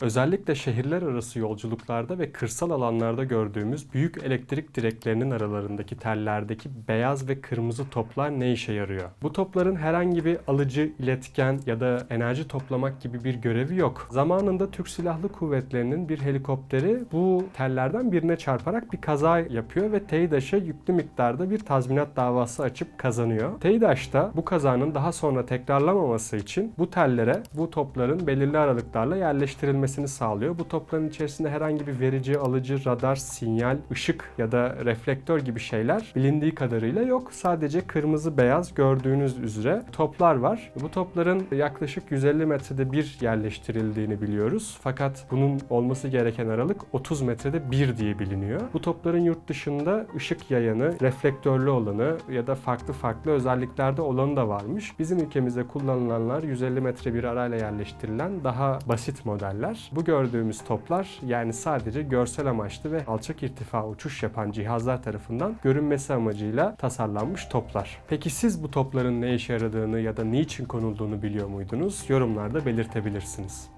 Özellikle şehirler arası yolculuklarda ve kırsal alanlarda gördüğümüz büyük elektrik direklerinin aralarındaki tellerdeki beyaz ve kırmızı toplar ne işe yarıyor? Bu topların herhangi bir alıcı, iletken ya da enerji toplamak gibi bir görevi yok. Zamanında Türk Silahlı Kuvvetleri'nin bir helikopteri bu tellerden birine çarparak bir kaza yapıyor ve TEİDAŞ'a yüklü miktarda bir tazminat davası açıp kazanıyor. TEİDAŞ da bu kazanın daha sonra tekrarlamaması için bu tellere bu topların belirli aralıklarla yerleştirilmesini sağlıyor. Bu topların içerisinde herhangi bir verici, alıcı, radar, sinyal, ışık ya da reflektör gibi şeyler bilindiği kadarıyla yok. Sadece kırmızı beyaz gördüğünüz üzere toplar var. Bu topların yaklaşık 150 metrede bir yerleştirildiğini biliyoruz. Fakat bunun olması gereken aralık 30 metrede bir diye biliniyor. Bu topların yurt dışında ışık yayanı, reflektörlü olanı ya da farklı farklı özelliklerde olanı da varmış. Bizim ülkemizde kullanılanlar 150 metre bir arayla yerleştirilen daha basit modeller. Bu gördüğümüz toplar yani sadece görsel amaçlı ve alçak irtifa uçuş yapan cihazlar tarafından görünmesi amacıyla tasarlanmış toplar. Peki siz bu topların ne işe yaradığını ya da niçin konulduğunu biliyor muydunuz? Yorumlarda belirtebilirsiniz.